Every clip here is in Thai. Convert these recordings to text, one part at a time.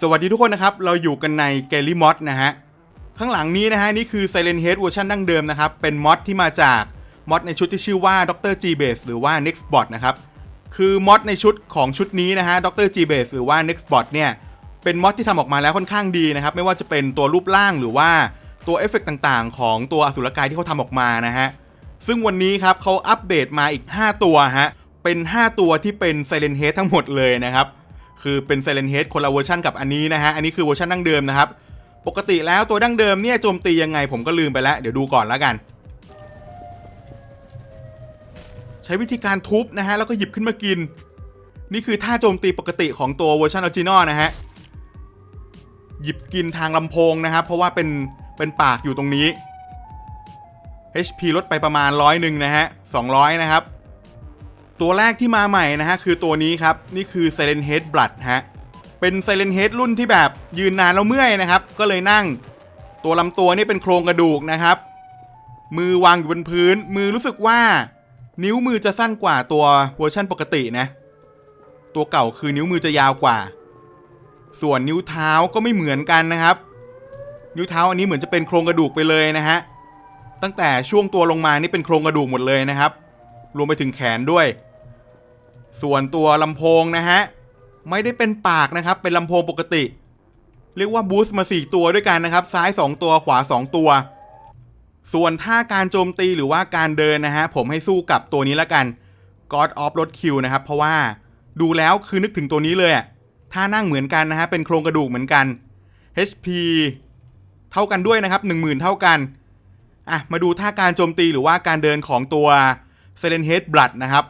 สวัสดีทุกคนนะครับ เราอยู่กันใน g a l l y Mod นะฮะ ข้างหลังนี้นะฮะ นี่คือ Silent Head เวอร์ชันดั้งเดิมนะครับ เป็นมอดที่มาจากมอดในชุดที่ชื่อว่า Dr. G Base หรือว่า Nextbot นะครับ คือมอดในชุดของชุดนี้นะฮะ Dr. G Base หรือว่า Nextbot เนี่ย เป็นมอดที่ทำออกมาแล้วค่อนข้างดีนะครับ ไม่ว่าจะเป็นตัวรูปร่างหรือว่าตัวเอฟเฟกต์ต่างๆ ของตัวอสุรกายที่เขาทำออกมานะฮะ ซึ่งวันนี้ครับเขาอัปเดตมาอีก 5 ตัวฮะ เป็น 5 ตัวที่เป็น Silent Head ทั้งหมดเลยนะครับ คือเป็น Silent Head คนละเวอร์ชันกับอันนี้นะฮะ อันนี้คือเวอร์ชันดั้งเดิมนะครับ ปกติแล้วตัวดั้งเดิมเนี่ยโจมตียังไงผมก็ลืมไปแล้ว เดี๋ยวดูก่อนแล้วกัน ใช้วิธีการทุบนะฮะ แล้วก็หยิบขึ้นมากิน นี่คือท่าโจมตีปกติของตัวเวอร์ชันออริจินอลนะฮะ หยิบกินทางลำโพงนะครับ เพราะว่าเป็นเป็นปากอยู่ตรงนี้ HP ลดไปประมาณร้อยหนึ่งนะฮะ200นะครับ ตัวแรกที่มาใหม่นะฮะ คือตัวนี้ครับ นี่คือ Silent Head Blood ฮะ เป็น Silent Head รุ่นที่แบบยืนนานแล้วเมื่อยนะครับ ก็เลยนั่ง ตัวลำตัวนี่เป็นโครงกระดูกนะครับ มือวางอยู่บนพื้น มือรู้สึกว่านิ้วมือจะสั้นกว่าตัวเวอร์ชันปกตินะ ตัวเก่าคือนิ้วมือจะยาวกว่า ส่วนนิ้วเท้าก็ไม่เหมือนกันนะครับ นิ้วเท้าอันนี้เหมือนจะเป็นโครงกระดูกไปเลยนะฮะ ตั้งแต่ช่วงตัวลงมานี่เป็นโครงกระดูกหมดเลยนะครับ รวมไปถึงแขนด้วย ส่วนตัวลำโพงนะฮะ ไม่ได้เป็นปากนะครับ เป็นลำโพงปกติ เรียกว่าบูสต์มา 4 ตัวด้วยกันนะครับ ซ้าย 2 ตัวขวา 2 ตัว ส่วนท่าการโจมตีหรือว่าการเดินนะฮะ ผมให้สู้กับตัวนี้ละกัน God of Road Q นะครับ เพราะว่าดูแล้วคือนึกถึงตัวนี้เลยท่านั่งเหมือนกันนะฮะ เป็นโครงกระดูกเหมือนกัน HP เท่ากันด้วยนะครับ 10,000 เท่ากันอะมาดูท่าการโจมตีหรือว่าการเดินของตัว Silent Head Blood นะครับ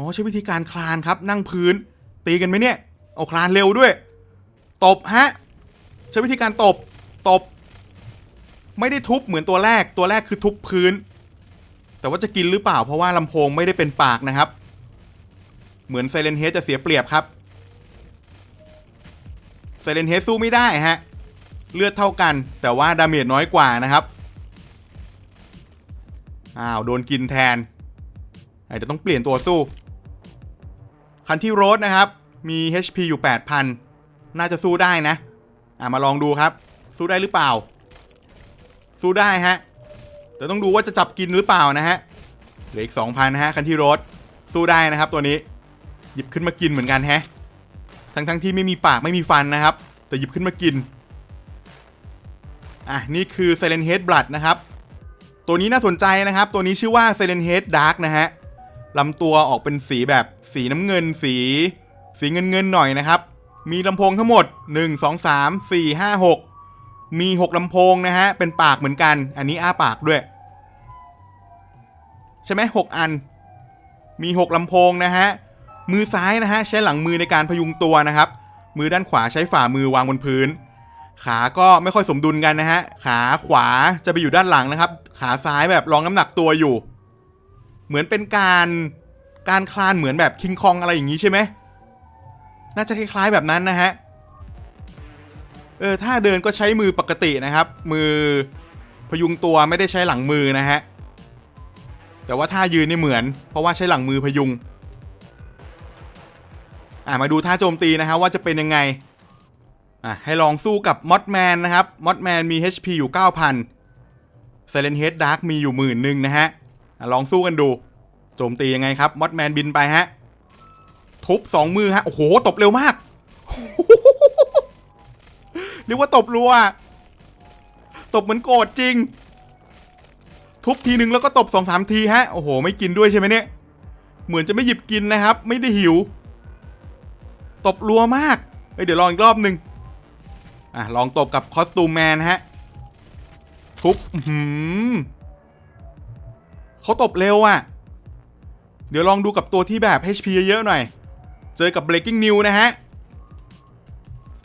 อ๋อใช้วิธีการคลานครับนั่งพื้น ตีกันไหมเนี่ย เอาคลานเร็วด้วย ตบฮะใช้วิธีการตบตบ ไม่ได้ทุบเหมือนตัวแรกตัวแรกคือทุบพื้น แต่ว่าจะกินหรือเปล่าเพราะว่าลำโพงไม่ได้เป็นปากนะครับ เหมือน Silent Head จะเสียเปรียบครับ Silent Head สู้ไม่ได้ฮะ เลือดเท่ากัน แต่ว่าดาเมจน้อยกว่านะครับอ้าวโดนกินแทนอาจจะต้องเปลี่ยนตัวสู้ คันที่โรสนะครับ มี HP อยู่ 8,000 น่าจะสู้ได้นะ อะมาลองดูครับ สู้ได้หรือเปล่า สู้ได้ฮะ แต่ต้องดูว่าจะจับกินหรือเปล่านะฮะ เหลืออีก 2,000นะฮะคันที่โรสสู้ได้นะครับตัวนี้ หยิบขึ้นมากินเหมือนกันฮะ ทั้งทั้งที่ไม่มีปากไม่มีฟันนะครับ แต่หยิบขึ้นมากิน อะนี่คือ Silent Head Blood นะครับ ตัวนี้น่าสนใจนะครับ ตัวนี้ชื่อว่า Silent Head Dark นะฮะ ลำตัวออกเป็นสีแบบสีน้ำเงินสี สีเงินเงินหน่อยนะครับ มีลำโพงทั้งหมด 1 2 3 4 5 6 มี 6ลำโพงนะฮะ เป็นปากเหมือนกัน อันนี้อ้าปากด้วย ใช่ไหม6อัน มี 6ลำโพงนะฮะ มือซ้ายนะฮะ ใช้หลังมือในการพยุงตัวนะครับ มือด้านขวาใช้ฝ่ามือวางบนพื้น ขาก็ไม่ค่อยสมดุลกันนะฮะ ขาขวาจะไปอยู่ด้านหลังนะครับ ขาซ้ายแบบรองน้ำหนักตัวอยู่ เหมือนเป็นการการคลานเหมือนแบบคิงคองอะไรอย่างนี้ใช่ไหมน่าจะคล้ายๆแบบนั้นนะฮะเออถ้าเดินก็ใช้มือปกตินะครับ มือพยุงตัวไม่ได้ใช้หลังมือนะฮะแต่ว่าท่ายืนนี่เหมือน เพราะว่าใช้หลังมือพยุงอะมาดูท่าโจมตีนะฮะว่าจะเป็นยังไงอะให้ลองสู้กับมอดแมนนะครับมอดแมนมี HP อยู่ 9,000 Silent Head Dark มีอยู่หมื่นหนึ่งนะฮะอะ ลองสู้กันดู โจมตียังไงครับมอดแมนบินไปฮะ ทุบสองมือฮะ โอ้โห ตบเร็วมากเรียกว่าตบรัว ตบเหมือนโกรธจริง ทุบทีนึงแล้วก็ตบสองสามทีฮะ โอ้โห ไม่กินด้วยใช่ไหมเนี่ย เหมือนจะไม่หยิบกินนะครับ ไม่ได้หิว ตบรัวมากเเดี๋ยวลองอีกรอบหนึ่งอะ ลองตบกับคอสตูมแมนฮะ ทุบหืม เขาตบเร็วอะ่ะ เดี๋ยวลองดูกับตัวที่แบบ HP เยอะๆหน่อย เจอกับ Breaking New นะฮะ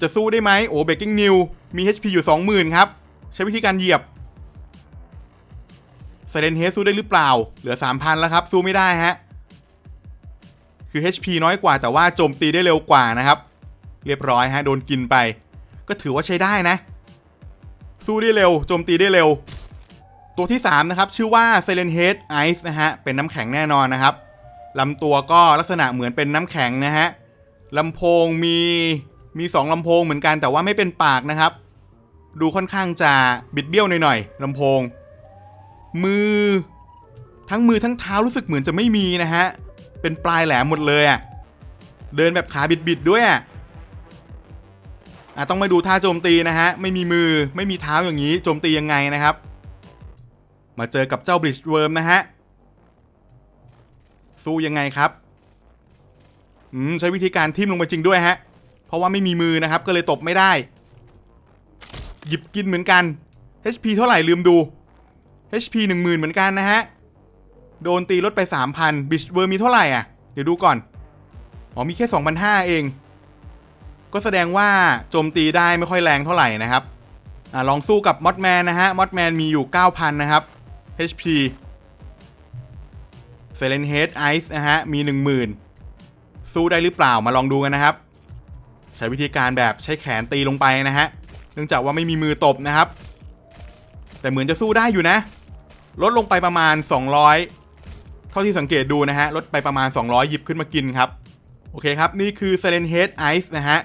จะสู้ได้ไหมโอ้ Breaking New มี HP อยู่ 20,000 ครับ ใช้วิธีการเหยียบ Silent Head สู้ได้หรือเปล่า เหลือ 3,000 แล้วครับ สู้ไม่ได้ฮะ คือ HP น้อยกว่าแต่ว่าโจมตีได้เร็วกว่านะครับ เรียบร้อยฮะ โดนกินไป ก็ถือว่าใช้ได้นะ สู้ได้เร็ว โจมตีได้เร็ว ตัวที่ 3 นะครับ ชื่อว่า Silent Head Ice นะฮะ เป็นน้ำแข็งแน่นอนนะครับลำตัวก็ลักษณะเหมือนเป็นน้ำแข็งนะฮะลำโพงมีมีสองลำโพงเหมือนกันแต่ว่าไม่เป็นปากนะครับ ดูค่อนข้างจะบิดเบี้ยวหน่อยๆลำโพง มือ ทั้งมือทั้งเท้ารู้สึกเหมือนจะไม่มีนะฮะ เป็นปลายแหลมหมดเลยอะ่ะเดินแบบขาบิดๆด้วยอะ่ะอะต้องมาดูท่าโจมตีนะฮะ ไม่มีมือไม่มีเท้าอย่างนี้โจมตียังไงนะครับ มาเจอกับเจ้าบลิชเวิร์มนะฮะ สู้ยังไงครับ อืม ใช้วิธีการทิ่มลงไปจริงด้วยฮะ เพราะว่าไม่มีมือนะครับ ก็เลยตบไม่ได้ หยิบกินเหมือนกัน HP เท่าไหร่ลืมดู HP 10,000 เหมือนกันนะฮะ โดนตีลดไป 3,000บิชเวอร์มีเท่าไหร่อะ เดี๋ยวดูก่อน อ๋อมีแค่2,500เอง ก็แสดงว่าโจมตีได้ไม่ค่อยแรงเท่าไหร่นะครับอ่าลองสู้กับมอดแมนนะฮะ มอดแมนมีอยู่ 9,000 นะครับ HP เซเลนเฮดไอซ์นะฮะ มี 10,000 สู้ได้หรือเปล่ามาลองดูกันนะครับ ใช้วิธีการแบบใช้แขนตีลงไปนะฮะ เนื่องจากว่าไม่มีมือตบนะครับ แต่เหมือนจะสู้ได้อยู่นะ ลดลงไปประมาณ 200 เท่าที่สังเกตดูนะฮะ ลดไปประมาณ 200 หยิบขึ้นมากินครับ โอเคครับ นี่คือ Silent Head Ice นะฮะ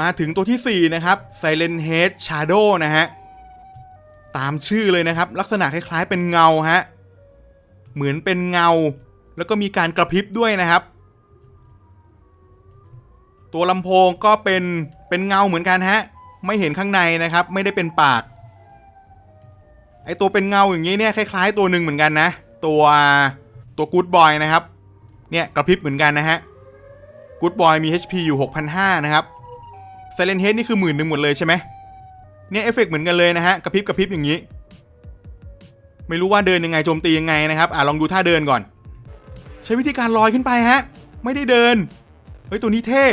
มาถึงตัวที่ 4 นะครับ Silent Head Shadow นะฮะ ตามชื่อเลยนะครับ ลักษณะคล้ายๆ เป็นเงาฮะเหมือนเป็นเงา แล้วก็มีการกระพริบด้วยนะครับ ตัวลำโพงก็เป็นเป็นเงาเหมือนกันฮะไม่เห็นข้างในนะครับ ไม่ได้เป็นปาก ไอตัวเป็นเงาอย่างนี้เนี่ยคล้าย ๆ ตัวหนึ่งเหมือนกันนะ ตัวตัวกู๊ดบอยนะครับเนี่ยกระพริบเหมือนกันนะฮะกู๊ดบอยมี HP อยู่ 6,500 นะครับไซเลนเฮดนี่คือหมื่นหนึ่งหมดเลยใช่ไหม เนี่ยเอฟเฟกเหมือนกันเลยนะฮะกระพริบกระพริบอย่างนี้ ไม่รู้ว่าเดินยังไงโจมตียังไงนะครับอะลองดูท่าเดินก่อน ใช้วิธีการลอยขึ้นไปฮะ ไม่ได้เดินเฮ้ยตัวนี้เท่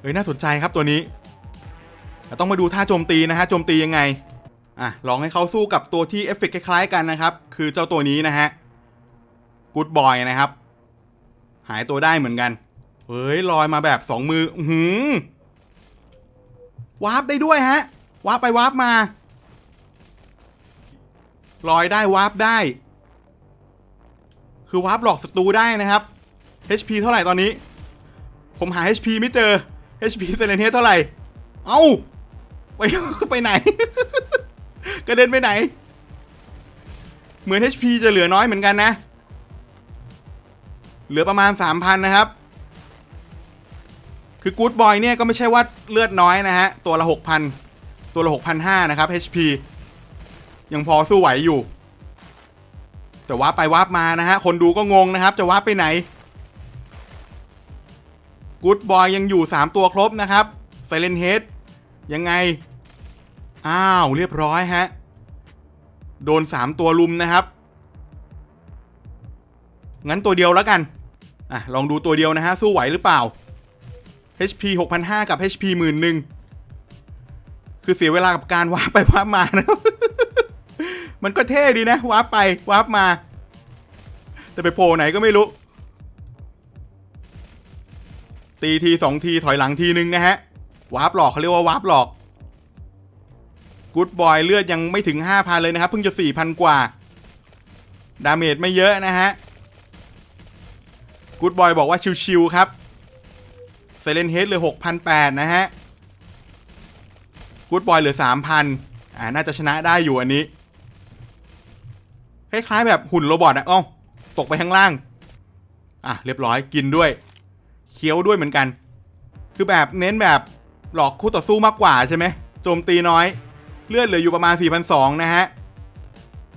เฮ้ยน่าสนใจครับตัวนี้ต้องมาดูท่าโจมตีนะฮะโจมตียังไงอะลองให้เขาสู้กับตัวที่เอฟเฟกต์คล้ายๆกันนะครับ คือเจ้าตัวนี้นะฮะกูดบอยนะครับ หายตัวได้เหมือนกันเฮ้ยลอยมาแบบสองมือ อือหือ วาร์ปได้ด้วยฮะวาร์ปไปวาร์ปมาลอยได้วาร์ปได้ คือวาร์ปหลอกศัตรูได้นะครับ HP เท่าไหร่ตอนนี้ ผมหา HP ไม่เจอ HP เซเลนเฮเท่าไหร่ เอ้าไปไปไหน กระเด็นไปไหน เหมือน HP จะเหลือน้อยเหมือนกันนะ เหลือประมาณ 3,000 นะครับ คือกู๊ดบอยเนี่ยก็ไม่ใช่ว่าเลือดน้อยนะฮะ ตัวละ 6,000 ตัวละ 6,500 นะครับ HP ยังพอสู้ไหวอยู่ แต่ว่าไปวาร์ปมานะฮะ คนดูก็งงนะครับ จะวาร์ปไปไหนกู๊ดบอยยังอยู่ 3 ตัวครบนะครับไซเลนเฮดยังไง อ้าว เรียบร้อยฮะ โดน 3 ตัวลุมนะครับ งั้นตัวเดียวแล้วกัน อะ ลองดูตัวเดียวนะฮะ สู้ไหวหรือเปล่า HP 6,500 กับ HP 1 1 0 0 0 คือเสียเวลากับการวาร์ปไปวาร์ปมานะ มันก็เท่ดีนะวาร์ปไปวาร์ปมา แต่ไปโผล่ไหนก็ไม่รู้ ตีทีสองทีถอยหลังทีนึงนะฮะ วาร์ปหลอกเขาเรียกว่าวาร์ปหลอกกู๊ดบอยเลือดยังไม่ถึง 5,000 เลยนะครับ เพิ่งจะ 4,000 กว่า ดาเมจไม่เยอะนะฮะกู๊ดบอยบอกว่าชิวๆครับ ซเลนเฮดเหลือ 6,800 นะฮะกูดบอยเหลือ 3,000 อ่า น่าจะชนะได้อยู่อันนี้ คล้ายๆแบบหุ่นโรบอทอะอ้าวตกไปข้างล่าง อะ เรียบร้อยกินด้วย เคี้ยวด้วยเหมือนกัน คือแบบเน้นแบบหลอกคู่ต่อสู้มากกว่าใช่ไหมโจมตีน้อย เลือดเหลืออยู่ประมาณ 4,200 นะฮะ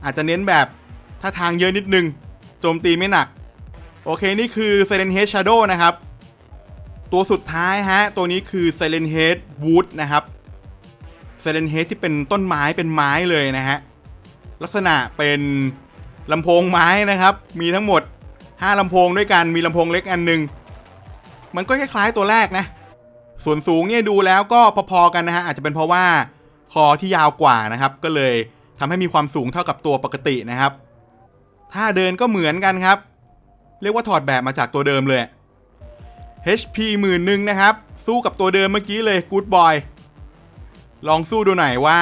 อาจจะเน้นแบบถ้าทางเยอะนิดนึง โจมตีไม่หนัก โอเค นี่คือ Silent Head Shadow นะครับ ตัวสุดท้ายฮะ ตัวนี้คือ Silent Head Wood นะครับ Silent Head ที่เป็นต้นไม้เป็นไม้เลยนะฮะ ลักษณะเป็นลำโพงไม้นะครับ มีทั้งหมด 5ลำโพงด้วยกัน มีลำโพงเล็กอันหนึ่งมันก็คล้ายๆตัวแรกนะ ส่วนสูงเนี่ยดูแล้วก็พอๆกันนะฮะ อาจจะเป็นเพราะว่าคอที่ยาวกว่านะครับ ก็เลยทำให้มีความสูงเท่ากับตัวปกตินะครับ ถ้าเดินก็เหมือนกันครับ เรียกว่าถอดแบบมาจากตัวเดิมเลย HP หมื่นหนึ่งนะครับ สู้กับตัวเดิมเมื่อกี้เลย Good Boy ลองสู้ดูหน่อยว่า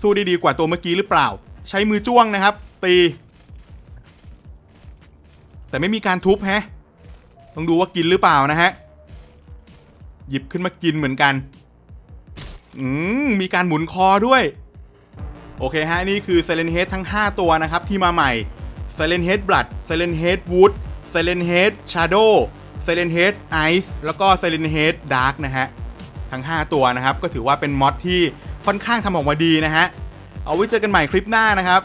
สู้ได้ดีกว่าตัวเมื่อกี้หรือเปล่า ใช้มือจ้วงนะครับ ตี แต่ไม่มีการทุบฮะต้องดูว่ากินหรือเปล่านะฮะหยิบขึ้นมากินเหมือนกัน อืม มีการหมุนคอด้วย โอเคฮะ นี่คือ Silent Head ทั้ง 5 ตัวนะครับ ที่มาใหม่ Silent Head Blood Silent Head Wood Silent Head Shadow เซเลนเฮดไอซ์แล้วก็ไซเลนเฮดดาร์กนะฮะ ทั้ง 5 ตัวนะครับ ก็ถือว่าเป็นมอดที่ค่อนข้างทำออกมาดีนะฮะ เอาไว้เจอกันใหม่คลิปหน้านะครับ